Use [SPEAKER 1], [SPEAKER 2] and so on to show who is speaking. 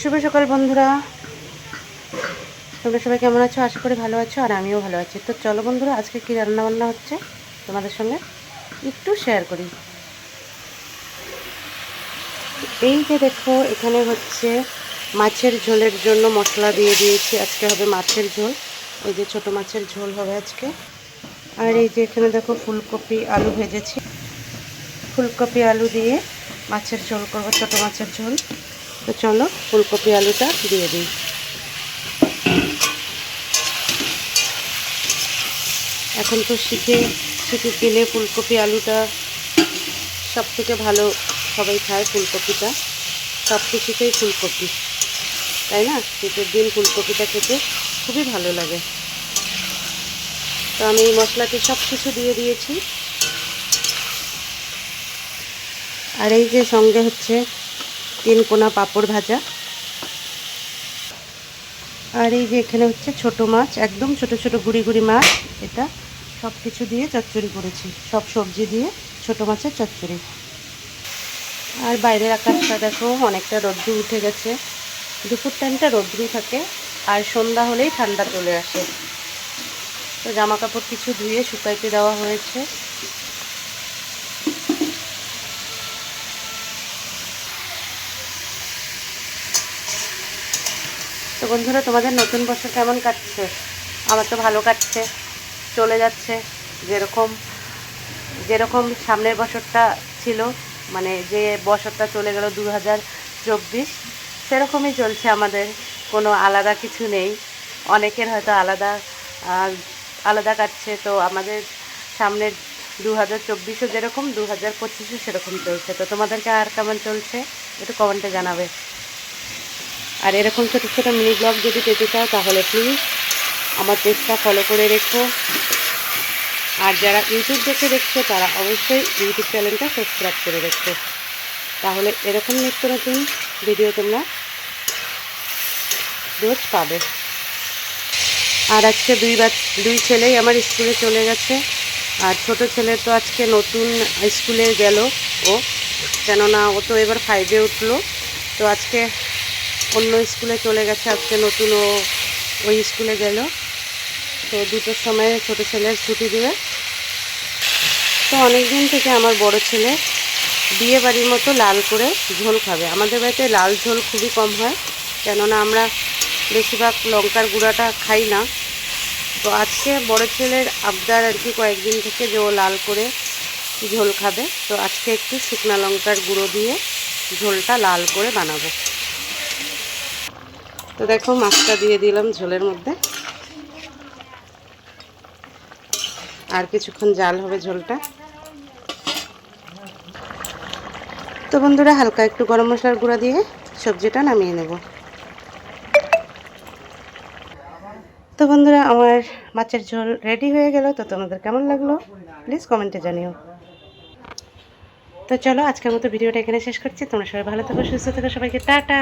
[SPEAKER 1] শুভ সকাল, বন্ধুরা। তোমরা সবাই কেমন আছো? আশা করি ভালো আছো, আর আমিও ভালো আছি। তো চলো, বন্ধুরা, আজকে কী রান্নাবান্না হচ্ছে? তোমাদের সঙ্গে একটু শেয়ার করি। এই যে দেখো, এখানে হচ্ছে মাছের ঝোলের জন্য মশলা দিয়ে দিয়েছি। আজকে হবে মাছের ঝোল। এই যে ছোট মাছের ঝোল হবে আজকে। আর এই যে এখানে দেখো, ফুলকপি, আলু ভেজেছি। ফুলকপি, আলু দিয়ে মাছের ঝোল করব, ছোট মাছের ঝোল। তো চলো ফুলকপি আলুটা দিয়ে দিই। এখন তো শীতে শীতের দিনে ফুলকপি আলুটা সব থেকে ভালো সবাই খায় ফুলকপিটা। সব কিছুতেই ফুলকপি, তাই না? শীতের দিন ফুলকপিটা খেতে খুবই ভালো লাগে। তো আমি এই মশলাতে সব কিছু দিয়ে দিয়েছি। আর এই যে সঙ্গে হচ্ছে তিন কোনা পাঁপড় ভাজা। আর এই যে এখানে হচ্ছে ছোট মাছ, একদম ছোট ছোট গুড়ি গুড়ি মাছ। এটা সব কিছু দিয়ে চচ্চড়ি করেছি, সব সবজি দিয়ে ছোট মাছের চচ্চড়ি। আর বাইরের আকাশটা দেখো, অনেকটা রৌদ্র উঠে গেছে। দুপুর টাইমটা রৌদ্রু থাকে, আর সন্ধ্যা হলেই ঠান্ডা চলে আসে। তো জামা কাপড় কিছু ধুয়ে শুকাইতে দেওয়া হয়েছে। বন্ধুরা, তোমাদের নতুন বছর কেমন কাটছে? আমার তো ভালো কাটছে। চলে যাচ্ছে যেরকম যেরকম সামনের বছরটা ছিল মানে যে বছরটা চলে গেল দু হাজার চব্বিশ, সেরকমই চলছে আমাদের। কোনো আলাদা কিছু নেই। অনেকের হয়তো আলাদা আলাদা কাটছে। তো আমাদের সামনের দু হাজার চব্বিশও যেরকম দু হাজার পঁচিশও সেরকম চলছে। তো তোমাদেরকে আর কেমন চলছে? একটু কমেন্টে জানাবে। আর এরকম ছোটো ছোটো মিনি ব্লগ যদি পেতে চাও, তাহলে প্লিজ আমার পেজটা ফলো করে রেখো। আর যারা ইউটিউব দেখে দেখছ, তারা অবশ্যই ইউটিউব চ্যানেলটা সাবস্ক্রাইব করে রেখো। তাহলে এরকম নিত্য নতুন ভিডিও তোমরা রোজ পাবে। আর আজকে দুই বাচ, দুই ছেলেই আমার স্কুলে চলে গেছে। আর ছোট ছেলে তো আজকে নতুন স্কুলে গেল। ও, কেননা ও তো এবার ফাইভে উঠল। তো আজকে অন্য স্কুলে চলে গেছে, আজকে নতুন ও ওই স্কুলে গেল। তো দুটোর সময় ছোট ছেলের ছুটি দেবে। তো অনেক দিন থেকে আমার বড় ছেলে বিয়ে বাড়ির মতো লাল করে ঝোল খাবে। আমাদের বাড়িতে লাল ঝোল খুবই কম হয়, কেননা আমরা বেশিরভাগ লঙ্কার গুঁড়াটা খাই না। তো আজকে বড় ছেলের আবদার আর কি, কয়েকদিন থেকে যে ও লাল করে ঝোল খাবে। তো আজকে একটু শুকনা লঙ্কার গুঁড়ো দিয়ে ঝোলটা লাল করে বানাবো। তো দেখো, মাছটা দিয়ে দিলাম ঝোলের মধ্যে। আর কিছুক্ষণ জাল হবে ঝোলটা। তো বন্ধুরা, হালকা একটু গরম মশলার গুঁড়া দিয়ে সবজিটা নামিয়ে নেব। তো বন্ধুরা, আমার মাছের ঝোল রেডি হয়ে গেল। তো তোমাদের কেমন লাগল? প্লিজ কমেন্টে জানিও। তো চলো, আজকের মতো ভিডিওটা এখানে শেষ করছি। তোমরা সবাই ভালো থাকো, সুস্থ থাকো, সবাইকে টাটা।